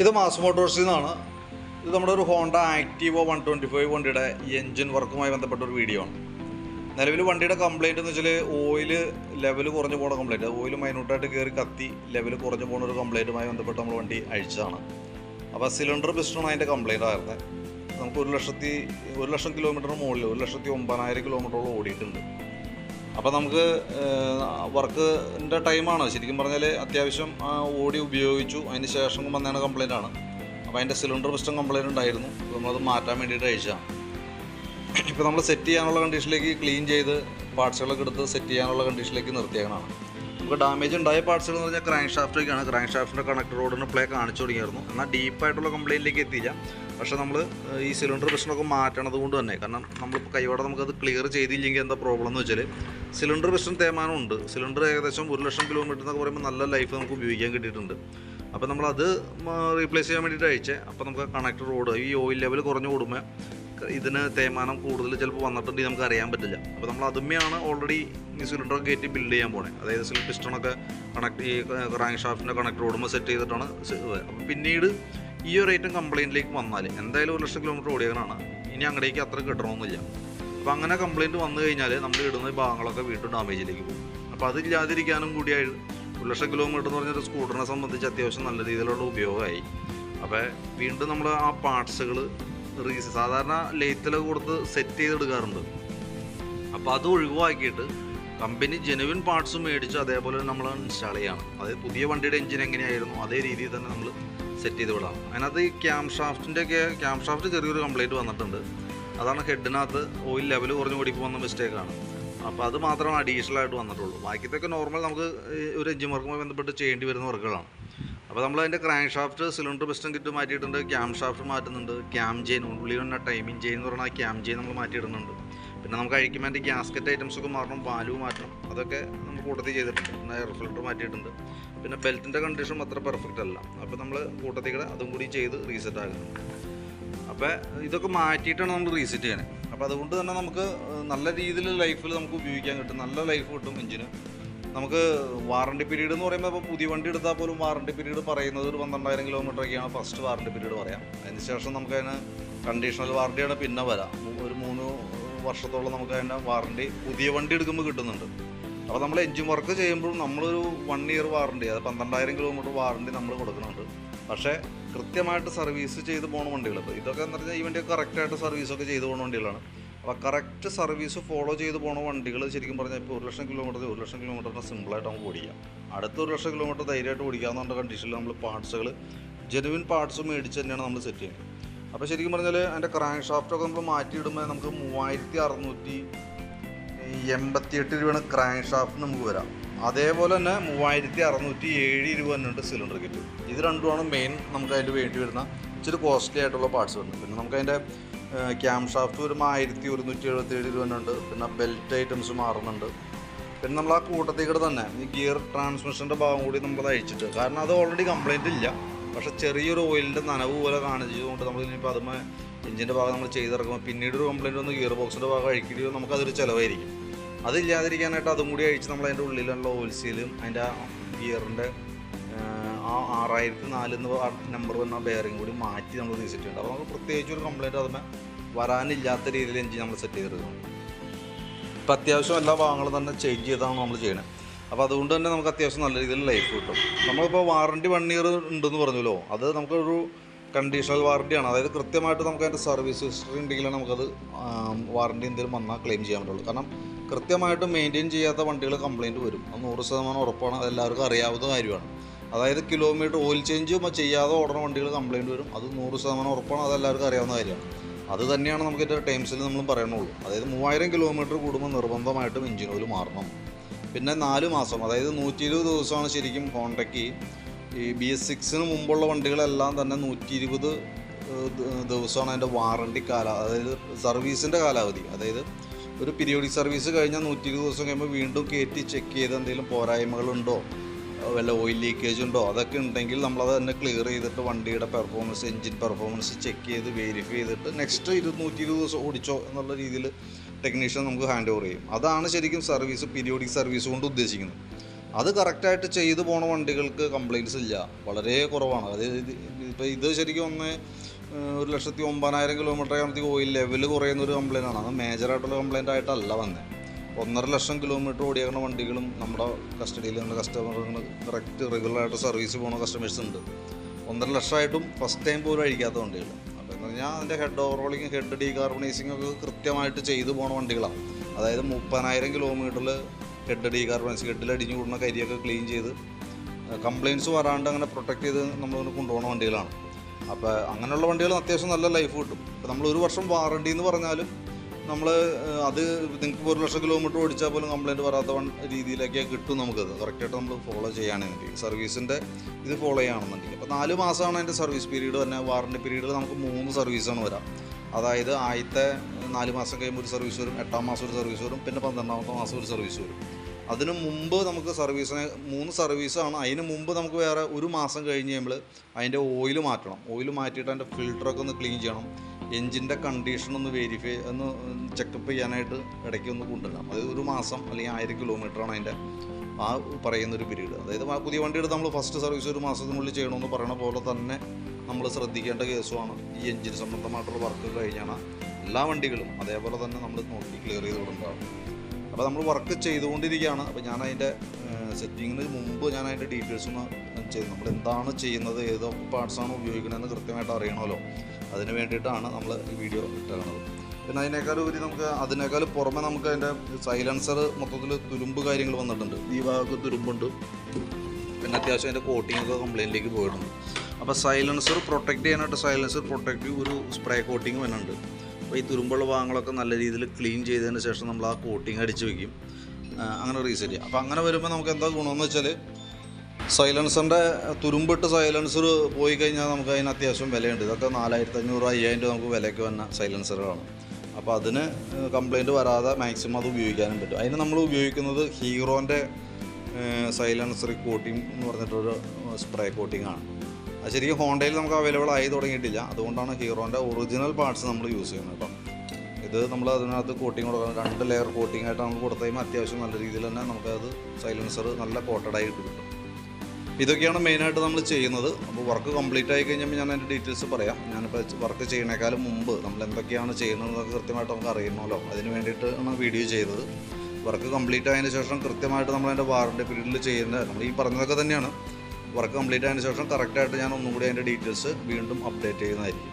ഇത് മാസ് മോട്ടോഴ്സിൽ നിന്നാണ്. ഇത് നമ്മുടെ ഒരു Honda Activa one twenty five വണ്ടിയുടെ എൻജിൻ വർക്കുമായി ബന്ധപ്പെട്ട ഒരു വീഡിയോ ആണ്. നിലവിൽ വണ്ടിയുടെ കംപ്ലൈന്റ് എന്ന് വെച്ചാൽ ഓയിൽ ലെവൽ കുറഞ്ഞു പോകുന്ന കംപ്ലൈന്റ് ഓയിൽ മൈനൂട്ടായിട്ട് കയറി കത്തി ലെവൽ കുറഞ്ഞു പോകുന്ന ഒരു കംപ്ലൈന്റുമായി ബന്ധപ്പെട്ട് നമ്മൾ വണ്ടി അഴിച്ചതാണ്. അപ്പോൾ സിലിണ്ടർ പിസ്റ്റൺ അതിന്റെ കംപ്ലൈന്റ് ആയിരുന്നത് നമുക്ക് ഒരു ലക്ഷത്തി ഒരു ലക്ഷം കിലോമീറ്ററിന് മുകളിൽ ഒരു ലക്ഷത്തി ഒമ്പതിനായിരം കിലോമീറ്ററോളം ഓടിയിട്ടുണ്ട്. അപ്പോൾ നമുക്ക് വർക്കിന്റെ ടൈമാണ് ശരിക്കും പറഞ്ഞാൽ അത്യാവശ്യം ഓടി ഉപയോഗിച്ചു. അതിന് ശേഷം വന്നതാണ് കംപ്ലൈന്റ് ആണ്. അപ്പോൾ അതിന്റെ സിലിണ്ടർ പിസ്റ്റൺ കംപ്ലൈന്റ് ഉണ്ടായിരുന്നു. അപ്പോൾ നമ്മളത് മാറ്റാൻ വേണ്ടിയിട്ട് അയച്ചതാണ് ഇപ്പോൾ നമ്മൾ സെറ്റ് ചെയ്യാനുള്ള കണ്ടീഷനിലേക്ക് ക്ലീൻ ചെയ്ത് പാർട്സുകളൊക്കെ എടുത്ത് സെറ്റ് ചെയ്യാനുള്ള കണ്ടീഷനിലേക്ക് നിർത്തിയേക്കണതാണ്. നമുക്ക് ഡാമേജ് ഉണ്ടായ പാർട്സുകൾ എന്ന് പറഞ്ഞാൽ ക്രാങ്ക് ഷാഫ്റ്റൊക്കെയാണ് ക്രാങ്ക് ഷാഫ്റ്റിന്റെ കണക്ടർ റോഡിന് പ്ലേ കാണിച്ചു തുടങ്ങിയായിരുന്നു. എന്നാൽ ഡീപ്പായിട്ടുള്ള കംപ്ലൈന്റിലേക്ക് എത്തിയില്ല. പക്ഷേ നമ്മൾ ഈ സിലിണ്ടർ പ്രശ്നമൊക്കെ മാറ്റണത് കൊണ്ട് തന്നെ. കാരണം നമ്മളിപ്പോൾ കൈയോടെ നമുക്കത് ക്ലിയർ ചെയ്തില്ലെങ്കിൽ എന്താ പ്രോബ്ലം എന്ന് വെച്ചാൽ സിലിണ്ടർ പ്രശ്നം തേമാനം ഉണ്ട്. സിലിണ്ടർ ഏകദേശം ഒരു ലക്ഷം കിലോമീറ്റർ എന്നൊക്കെ പറയുമ്പോൾ നല്ല ലൈഫ് നമുക്ക് ഉപയോഗിക്കാൻ കിട്ടിയിട്ടുണ്ട്. അപ്പോൾ നമ്മളത് റീപ്ലേസ് ചെയ്യാൻ വേണ്ടിയിട്ട് അയച്ചേ. അപ്പോൾ നമുക്ക് കണക്ടർ റോഡ് ഈ ഓയിൽ ലെവൽ കുറഞ്ഞു കൂടുമ്പോൾ ഇതിന് തേയ്മാനം കൂടുതൽ ചിലപ്പോൾ വന്നിട്ടുണ്ടെങ്കിൽ നമുക്ക് അറിയാൻ പറ്റില്ല. അപ്പോൾ നമ്മൾ അതുമ്മയാണ് ഓൾറെഡി ഈ സിലിണ്ടറൊക്കെ കയറ്റി ബിൽഡ് ചെയ്യാൻ പോണേ. അതായത് സിലിണ്ടർ പിസ്റ്റണൊക്കെ കണക്ട് ഈ റാങ്ക് ഷാഫ്റ്റിന്റെ കണക്ടർ ഓടുമ്പോൾ സെറ്റ് ചെയ്തിട്ടാണ് അപ്പോൾ പിന്നീട് ഈ ഒരു ഐറ്റം കംപ്ലയിന്റിലേക്ക് വന്നാൽ എന്തായാലും ഒരു ലക്ഷം കിലോമീറ്റർ ഓടിയാണ് ഇനി അങ്ങടേക്ക് അത്ര കിട്ടണമെന്നില്ല. അപ്പോൾ അങ്ങനെ കംപ്ലയിന്റ് വന്നു കഴിഞ്ഞാൽ നമ്മൾ ഇടുന്ന ഭാഗങ്ങളൊക്കെ വീണ്ടും ഡാമേജിലേക്ക് പോകും. അപ്പോൾ അതില്ലാതിരിക്കാനും കൂടിയായി ഒരു ലക്ഷം കിലോമീറ്റർ എന്ന് പറഞ്ഞൊരു സ്കൂട്ടറിനെ സംബന്ധിച്ച് അത്യാവശ്യം നല്ല രീതിയിലുള്ള ഉപയോഗമായി. അപ്പോൾ വീണ്ടും നമ്മൾ ആ പാർട്സുകൾ റീസ് സാധാരണ ലെയ്ത്തിലൊക്കെ കൊടുത്ത് സെറ്റ് ചെയ്തെടുക്കാറുണ്ട്. അപ്പോൾ അത് ഒഴിവാക്കിയിട്ട് കമ്പനി ജെനുവിൻ പാർട്സ് മേടിച്ച് അതേപോലെ നമ്മൾ ഇൻസ്റ്റാൾ ചെയ്യണം. അതായത് പുതിയ വണ്ടിയുടെ എഞ്ചിൻ എങ്ങനെയായിരുന്നു അതേ രീതിയിൽ തന്നെ നമ്മൾ സെറ്റ് ചെയ്ത് വിടാം. അതിനകത്ത് ഈ ക്യാം ഷാഫ്റ്റിന്റെ ഒക്കെ ക്യാം ഷാഫ്റ്റ് ചെറിയൊരു കംപ്ലൈന്റ് വന്നിട്ടുണ്ട്. അതാണ് ഹെഡിനകത്ത് ഓയിൽ ലെവൽ കുറഞ്ഞു കൂടി പോകുന്ന മിസ്റ്റേക്കാണ് അപ്പോൾ അത് മാത്രമാണ് അഡീഷണൽ ആയിട്ട് വന്നിട്ടുള്ളൂ. ബാക്കിയത്തൊക്കെ നോർമൽ നമുക്ക് ഒരു എഞ്ചിൻ വർക്കുമായി ബന്ധപ്പെട്ട് ചെയ്യേണ്ടി വരുന്ന വർക്കുകളാണ് അപ്പോൾ നമ്മൾ അതിന്റെ crank shaft cylinder piston kit മാറ്റിയിട്ടുണ്ട് ക്യാം ഷാഫ്റ്റ് മാറ്റുന്നുണ്ട് ക്യാം ചെയിൻ ഉള്ളിൽ തന്നെ ടൈമിംഗ് ചെയിൻ എന്ന് പറഞ്ഞാൽ ക്യാം ചെയിൻ നമ്മൾ മാറ്റിയിടുന്നുണ്ട്. പിന്നെ നമുക്ക് അഴിക്കുമ്പോൾ ഗ്യാസ്കറ്റ് ഐറ്റംസ് ഒക്കെ മാറണം വാൽവ് മാറ്റണം അതൊക്കെ നമ്മൾ കൂട്ടത്തിൽ ചെയ്തിട്ടുണ്ട്. പിന്നെ എയർ ഫിൽട്ടർ മാറ്റിയിട്ടുണ്ട്. പിന്നെ ബെൽറ്റിന്റെ കണ്ടീഷൻ അത്ര പെർഫെക്റ്റ് അല്ല. അപ്പോൾ നമ്മൾ കൂട്ടത്തിൽ കൂടെ അതും കൂടി ചെയ്ത് റീസെറ്റ് ആകുന്നുണ്ട് അപ്പോൾ ഇതൊക്കെ മാറ്റിയിട്ടാണ് നമ്മൾ റീസെറ്റ് ചെയ്യണേ. അപ്പോൾ അതുകൊണ്ട് തന്നെ നമുക്ക് നല്ല രീതിയിൽ ലൈഫിൽ നമുക്ക് ഉപയോഗിക്കാൻ കിട്ടും. നല്ല ലൈഫ് കിട്ടും എഞ്ചിന് നമുക്ക് വാറണ്ടി പീരീഡ് എന്ന് പറയുമ്പോൾ ഇപ്പോൾ പുതിയ വണ്ടി എടുത്താൽ പോലും വാറണ്ടി പീരീഡ് പറയുന്നത് ഒരു പന്ത്രണ്ടായിരം കിലോമീറ്റർ ഒക്കെയാണ്. ഫസ്റ്റ് വാറണ്ടി പീരീഡ് പറയാം. അതിന് ശേഷം നമുക്ക് അതിന് കണ്ടീഷണൽ വാറണ്ടിയാണ് പിന്നെ വരാം. ഒരു മൂന്ന് വർഷത്തോളം നമുക്ക് അതിന്റെ വാറണ്ടി പുതിയ വണ്ടി എടുക്കുമ്പോൾ കിട്ടുന്നുണ്ട്. അപ്പോൾ നമ്മൾ എഞ്ചിൻ വർക്ക് ചെയ്യുമ്പോഴും നമ്മളൊരു വൺ ഇയർ വാറണ്ടി അത് പന്ത്രണ്ടായിരം കിലോമീറ്റർ വാറണ്ടി നമ്മൾ കൊടുക്കുന്നുണ്ട്. പക്ഷേ കൃത്യമായിട്ട് സർവീസ് ചെയ്ത് പോകുന്ന വണ്ടികൾ. ഇപ്പോൾ ഇതൊക്കെ എന്ന് പറഞ്ഞാൽ ഈ വണ്ടി കറക്റ്റായിട്ട് സർവീസൊക്കെ ചെയ്ത് പോകുന്ന വണ്ടികളാണ്. അപ്പോൾ കറക്റ്റ് സർവീസ് ഫോളോ ചെയ്ത് പോകുന്ന വണ്ടികൾ ശരിക്കും പറഞ്ഞാൽ ഇപ്പോൾ ഒരു ലക്ഷം കിലോമീറ്റർ ഒരു ലക്ഷം കിലോമീറ്ററിന് സിമ്പിളായിട്ട് നമുക്ക് ഓടിക്കാം. അടുത്ത ഒരു ലക്ഷം കിലോമീറ്റർ ധൈര്യമായിട്ട് ഓടിക്കാമെന്നുള്ള കണ്ടീഷനിൽ നമ്മൾ പാർട്സുകൾ ജെനുവിൻ പാർട്സ് മേടിച്ച് തന്നെയാണ് നമ്മൾ സെറ്റ് ചെയ്യുന്നത്. അപ്പോൾ ശരിക്കും പറഞ്ഞാൽ അതിന്റെ ക്രാങ്ക് ഷാഫ്റ്റൊക്കെ നമ്മൾ മാറ്റിയിടുമ്പോൾ നമുക്ക് മൂവായിരത്തി അറുന്നൂറ്റി എൺപത്തിയെട്ട് രൂപയാണ് ക്രാങ്ക് ഷാഫ്റ്റ് നമുക്ക് വരാം. അതേപോലെ തന്നെ മൂവായിരത്തി അറുന്നൂറ്റി ഏഴ് രൂപ തന്നെയുണ്ട് സിലിണ്ടർ കിറ്റ് ഇത് രണ്ടുമാണ് മെയിൻ നമുക്ക് അതിന്റെ വേണ്ടി വരുന്ന ഇച്ചിരി കോസ്റ്റ്ലി ആയിട്ടുള്ള പാർട്സ് വരുന്നത്. പിന്നെ നമുക്ക് അതിന്റെ ക്യാം ഷാഫ്റ്റ് വരുമ്പോൾ ആയിരത്തി ഒരുന്നൂറ്റി എഴുപത്തേഴ് രൂപ പിന്നെ ബെൽറ്റ് ഐറ്റംസ് മാറുന്നുണ്ട്. പിന്നെ നമ്മൾ ആ കൂട്ടത്തേക്കൂടെ തന്നെ ഈ ഗിയർ ട്രാൻസ്മിഷന്റെ ഭാഗം കൂടി നമ്മൾ അയച്ചിട്ട് കാരണം അത് ഓൾറെഡി കംപ്ലൈന്റ് ഇല്ല. പക്ഷേ ചെറിയൊരു ഓയിലിന്റെ നനവ് പോലെ കാണിച്ചതുകൊണ്ട് നമ്മൾ ഇനിയിപ്പോൾ അതുമ്പോൾ എഞ്ചിന്റെ ഭാഗം നമ്മൾ ചെയ്തിറക്കുമ്പോൾ പിന്നീട് ഒരു കംപ്ലൈന്റ് വന്ന് ഗിയർ ബോക്സിന്റെ ഭാഗം അഴിക്കുകയോ നമുക്കതൊരു ചിലവായിരിക്കും. അതില്ലാതിരിക്കാനായിട്ട് അതും കൂടി അഴിച്ച് നമ്മൾ അതിന്റെ ഉള്ളിലുള്ള ഓയിൽസീലും അതിന്റെ ഗിയറിന്റെ ആ ആറായിരത്തി നാല് എന്ന് നമ്പർ വന്ന ബെയറിംഗ് കൂടി മാറ്റി നമ്മൾ തിരിച്ചിട്ടുണ്ട് അപ്പോൾ നമുക്ക് പ്രത്യേകിച്ച് ഒരു കംപ്ലൈന്റ് അതിന് വരാനില്ലാത്ത രീതിയിൽ എഞ്ചിൻ നമ്മൾ സെറ്റ് ചെയ്തിരുന്നു ഇപ്പം അത്യാവശ്യം എല്ലാ ഭാഗങ്ങളും തന്നെ ചേഞ്ച് ചെയ്താണ് നമ്മൾ ചെയ്യണത് അപ്പോൾ അതുകൊണ്ട് തന്നെ നമുക്ക് അത്യാവശ്യം നല്ല രീതിയിൽ ലൈഫ് കിട്ടും. നമ്മളിപ്പോൾ വാറണ്ടി വൺ ഇയർ ഉണ്ടെന്ന് പറഞ്ഞല്ലോ. അത് നമുക്കൊരു കണ്ടീഷണൽ വാറണ്ടിയാണ് അതായത് കൃത്യമായിട്ട് നമുക്ക് അതിന്റെ സർവീസ് ഹിസ്റ്ററി ഉണ്ടെങ്കിൽ നമുക്കത് വാറണ്ടി എന്തെങ്കിലും വന്നാൽ ക്ലെയിം ചെയ്യാൻ പറ്റുള്ളൂ. കാരണം കൃത്യമായിട്ട് മെയിന്റെയിൻ ചെയ്യാത്ത വണ്ടികൾ കംപ്ലയിന്റ് വരും. അത് നൂറ് ശതമാനം ഉറപ്പാണ്. അതെല്ലാവർക്കും അറിയാവുന്ന കാര്യമാണ്. അതായത് കിലോമീറ്റർ ഓയിൽ ചേഞ്ച് ചെയ്യാതെ ഓടുന്ന വണ്ടികൾ കംപ്ലയിന്റ് വരും. അത് നൂറ് ശതമാനം ഉറപ്പാണ്. അതെല്ലാവർക്കും അറിയാവുന്ന കാര്യമാണ്. അത് തന്നെയാണ് നമുക്ക് ഇതിന്റെ ടൈംസിൽ നമ്മൾ പറയണുള്ളൂ. അതായത് മൂവായിരം കിലോമീറ്റർ കൂടുമ്പോൾ നിർബന്ധമായിട്ടും എഞ്ചിൻ ഓയിൽ മാറണം. പിന്നെ നാല് മാസം അതായത് നൂറ്റി ഇരുപത് ദിവസമാണ് ശരിക്കും ഹോണ്ടയ്ക്ക് ഈ ബി എസ് സിക്സിന് മുമ്പുള്ള വണ്ടികളെല്ലാം തന്നെ നൂറ്റി ഇരുപത് ദിവസമാണ് അതിന്റെ വാറണ്ടി കാല അതായത് സർവീസിന്റെ കാലാവധി. അതായത് ഒരു പീരിയോഡിക് സർവീസ് കഴിഞ്ഞാൽ നൂറ്റി ഇരുപത് ദിവസം കഴിയുമ്പോൾ വീണ്ടും കയറ്റി ചെക്ക് ചെയ്ത് എന്തെങ്കിലും പോരായ്മകളുണ്ടോ? വല്ല ഓയിൽ ലീക്കേജ് ഉണ്ടോ? അതൊക്കെ ഉണ്ടെങ്കിൽ നമ്മളത് തന്നെ ക്ലിയർ ചെയ്തിട്ട് വണ്ടിയുടെ പെർഫോമൻസ് എഞ്ചിൻ പെർഫോമൻസ് ചെക്ക് ചെയ്ത് വെരിഫൈ ചെയ്തിട്ട് നെക്സ്റ്റ് ഇരുന്നൂറ്റി ഇരുപത് ദിവസം ഓടിച്ചോ എന്നുള്ള രീതിയിൽ ടെക്നീഷ്യൻ നമുക്ക് ഹാൻഡ് ഓവർ ചെയ്യും. അതാണ് ശരിക്കും സർവീസ് പീരിയോഡിക് സർവീസ് കൊണ്ട് ഉദ്ദേശിക്കുന്നത്. അത് കറക്റ്റായിട്ട് ചെയ്തു പോണ വണ്ടികൾക്ക് കംപ്ലയിൻസ് ഇല്ല. വളരെ കുറവാണ്. അതായത് ഇപ്പോൾ ഇത് ശരിക്കും ഒന്ന് ഒരു ലക്ഷത്തി ഒമ്പതിനായിരം കിലോമീറ്റർ ആകുമ്പോഴത്തേക്ക് ഓയിൽ ലെവൽ കുറയുന്ന ഒരു കംപ്ലയിന്റ് ആണ്. അത് മേജറായിട്ടുള്ള കംപ്ലയിന്റ് ആയിട്ടല്ല വന്നത് ഒന്നര ലക്ഷം കിലോമീറ്റർ ഓടിയേക്കുന്ന വണ്ടികളും നമ്മുടെ കസ്റ്റഡിയിൽ നമ്മുടെ കസ്റ്റമറുകൾ കറക്റ്റ് റെഗുലറായിട്ട് സർവീസ് പോകുന്ന കസ്റ്റമേഴ്സ് ഉണ്ട്. ഒന്നര ലക്ഷമായിട്ടും ഫസ്റ്റ് ടൈം പോലും അഴിക്കാത്ത വണ്ടികൾ. അപ്പോൾ എന്ന് പറഞ്ഞാൽ അതിന്റെ ഹെഡ് ഓവറോളിങ് ഹെഡ് ഡീകാർബണൈസിങ് ഒക്കെ കൃത്യമായിട്ട് ചെയ്തു പോകുന്ന വണ്ടികളാണ് അതായത് മുപ്പതിനായിരം കിലോമീറ്ററിൽ ഹെഡ് ഹെഡിൽ അടിഞ്ഞു കൂടുന്ന കരിയൊക്കെ ക്ലീൻ ചെയ്ത് കംപ്ലയിൻസ് വരാണ്ട് അങ്ങനെ പ്രൊട്ടക്ട് ചെയ്ത് നമ്മൾ കൊണ്ടുപോകുന്ന വണ്ടികളാണ്. അപ്പോൾ അങ്ങനെയുള്ള വണ്ടികൾ അത്യാവശ്യം നല്ല ലൈഫ് കിട്ടും. ഇപ്പോൾ നമ്മൾ ഒരു വർഷം വാറണ്ടി എന്ന് പറഞ്ഞാലും നമ്മൾ അത് നിങ്ങൾക്ക് ഒരു ലക്ഷം കിലോമീറ്റർ ഓടിച്ചാൽ പോലും കംപ്ലയിന്റ് വരാത്ത രീതിയിലൊക്കെ കിട്ടും നമുക്കത്. കറക്റ്റായിട്ട് നമ്മൾ ഫോളോ ചെയ്യുകയാണെങ്കിൽ സർവീസിന്റെ ഇത് ഫോളോ ചെയ്യുകയാണെന്നുണ്ടെങ്കിൽ. അപ്പോൾ നാല് മാസമാണ് അതിന്റെ സർവീസ് പീരീഡ് തന്നെ വാറണ്ടി പീരീഡിൽ നമുക്ക് മൂന്ന് സർവീസാണ് വരാം. അതായത് ആദ്യത്തെ നാല് മാസം കഴിയുമ്പോൾ ഒരു സർവീസ് വരും എട്ടാം മാസം ഒരു സർവീസ് വരും പിന്നെ പന്ത്രണ്ടാമത്തെ മാസം ഒരു സർവീസ് വരും. അതിന് മുമ്പ് നമുക്ക് സർവീസിന് മൂന്ന് സർവീസാണ്. അതിന് മുമ്പ് നമുക്ക് വേറെ ഒരു മാസം കഴിഞ്ഞ് നമ്മൾ അതിന്റെ ഓയിൽ മാറ്റണം. ഓയിൽ മാറ്റിയിട്ട് അതിന്റെ ഫിൽറ്ററൊക്കെ ഒന്ന് ക്ലീൻ ചെയ്യണം. എഞ്ചിന്റെ കണ്ടീഷൻ ഒന്ന് വെരിഫൈ ഒന്ന് ചെക്കപ്പ് ചെയ്യാനായിട്ട് ഇടയ്ക്ക് ഒന്ന് കൊണ്ടുവരണം. അതായത് ഒരു മാസം അല്ലെങ്കിൽ ആയിരം കിലോമീറ്ററാണ് അതിന്റെ ആ പറയുന്നൊരു പീരീഡ്. അതായത് പുതിയ വണ്ടി എടുത്ത് നമ്മൾ ഫസ്റ്റ് സർവീസ് ഒരു മാസത്തിനുള്ളിൽ ചെയ്യണമെന്ന് പറയണ പോലെ തന്നെ നമ്മൾ ശ്രദ്ധിക്കേണ്ട കേസുമാണ്. ഈ എഞ്ചിൻ സംബന്ധമായിട്ടുള്ള വർക്ക് കഴിഞ്ഞാണ് എല്ലാ വണ്ടികളും അതേപോലെ തന്നെ നമ്മൾ നോക്കി ക്ലിയർ ചെയ്ത് വിടുന്നതാണ് അപ്പോൾ നമ്മൾ വർക്ക് ചെയ്തുകൊണ്ടിരിക്കുകയാണ്. അപ്പോൾ ഞാൻ അതിന്റെ സെറ്റിങ്ങിന് മുമ്പ് ഞാൻ അതിന്റെ ഡീറ്റെയിൽസ് ഒന്ന് ചെയ്തു. നമ്മൾ എന്താണ് ചെയ്യുന്നത് ഏതൊക്കെ പാർട്സാണ് ഉപയോഗിക്കുന്നതെന്ന് കൃത്യമായിട്ട് അറിയണമല്ലോ. അതിന് വേണ്ടിയിട്ടാണ് നമ്മൾ ഈ വീഡിയോ ഇട്ടിറങ്ങുന്നത് പിന്നെ അതിനേക്കാൾ ഉപരി നമുക്ക് അതിനേക്കാൾ പുറമെ നമുക്ക് അതിന്റെ സൈലൻസർ മൊത്തത്തിൽ തുരുമ്പ് കാര്യങ്ങൾ വന്നിട്ടുണ്ട്. ഈ ഭാഗത്ത് തുരുമ്പുണ്ട്. പിന്നെ അത്യാവശ്യം അതിന്റെ കോട്ടിങ്ങൊക്കെ ഒക്കെ കംപ്ലൈന്റിലേക്ക് പോയിട്ടുണ്ട്. അപ്പോൾ സൈലൻസർ പ്രൊട്ടക്റ്റ് ചെയ്യാനായിട്ട് സൈലൻസർ പ്രൊട്ടക്റ്റീവ് ഒരു സ്പ്രേ കോട്ടിങ് വരുന്നുണ്ട് അപ്പോൾ ഈ തുരുമ്പുള്ള ഭാഗങ്ങളൊക്കെ നല്ല രീതിയിൽ ക്ലീൻ ചെയ്തതിന് ശേഷം നമ്മൾ ആ കോട്ടിങ് അടിച്ച് വെക്കും. അങ്ങനെ റീസെറ്റ് ചെയ്യാം. അപ്പോൾ അങ്ങനെ വരുമ്പോൾ നമുക്ക് എന്താ ഗുണമെന്ന് വെച്ചാൽ സൈലൻസറിന്റെ തുരുമ്പിട്ട് സൈലൻസർ പോയി കഴിഞ്ഞാൽ നമുക്ക് അതിന് അത്യാവശ്യം വിലയുണ്ട്. ഇതൊക്കെ നാലായിരത്തി അഞ്ഞൂറ് അയ്യായിരം രൂപ നമുക്ക് വിലയ്ക്ക് വന്ന സൈലൻസറുകളാണ് അപ്പോൾ അതിന് കംപ്ലൈന്റ് വരാതെ മാക്സിമം അത് ഉപയോഗിക്കാനും പറ്റും. അതിന് നമ്മൾ ഉപയോഗിക്കുന്നത് ഹീറോന്റെ സൈലൻസർ കോട്ടിംഗ് എന്ന് പറഞ്ഞിട്ടൊരു സ്പ്രേ കോട്ടിംഗ് ആണ്. അത് ശരിക്കും ഹോണ്ടയിൽ നമുക്ക് അവൈലബിൾ ആയി തുടങ്ങിയിട്ടില്ല. അതുകൊണ്ടാണ് ഹീറോന്റെ ഒറിജിനൽ പാർട്സ് നമ്മൾ യൂസ് ചെയ്യുന്നത് കേട്ടോ. ഇത് നമ്മൾ അതിനകത്ത് കോട്ടിങ് കൊടുക്കണം. രണ്ട് ലെയർ കോട്ടിംഗ് ആയിട്ട് നമുക്ക് കൊടുത്തു കഴിയുമ്പോൾ അത്യാവശ്യം നല്ല രീതിയിൽ തന്നെ നമുക്കത് സൈലൻസർ നല്ല കോട്ടഡ് ആയിട്ട് കിട്ടും. ഇതൊക്കെയാണ് മെയിനായിട്ട് നമ്മൾ ചെയ്യുന്നത്. അപ്പോൾ വർക്ക് കംപ്ലീറ്റ് ആയി കഴിഞ്ഞപ്പോൾ ഞാൻ അതിന്റെ ഡീറ്റെയിൽസ് പറയാം. ഞാനിപ്പോൾ വർക്ക് ചെയ്യണേക്കാളും മുമ്പ് നമ്മൾ എന്തൊക്കെയാണ് ചെയ്യുന്നതെന്നൊക്കെ കൃത്യമായിട്ട് നമുക്ക് അറിയണമല്ലോ. അതിന് വേണ്ടിയിട്ടാണ് വീഡിയോ ചെയ്തത്. വർക്ക് കംപ്ലീറ്റ് ആയതിനു ശേഷം കൃത്യമായിട്ട് നമ്മൾ അതിന്റെ വാറണ്ടി പീരീഡിൽ ചെയ്യുന്നത് നമ്മൾ ഈ പറഞ്ഞതൊക്കെ തന്നെയാണ്. വർക്ക് കംപ്ലീറ്റ് ആയതിനു ശേഷം കറക്റ്റായിട്ട് ഞാൻ ഒന്നും കൂടി അതിന്റെ ഡീറ്റെയിൽസ് വീണ്ടും അപ്ഡേറ്റ് ചെയ്യുന്നതായിരിക്കും.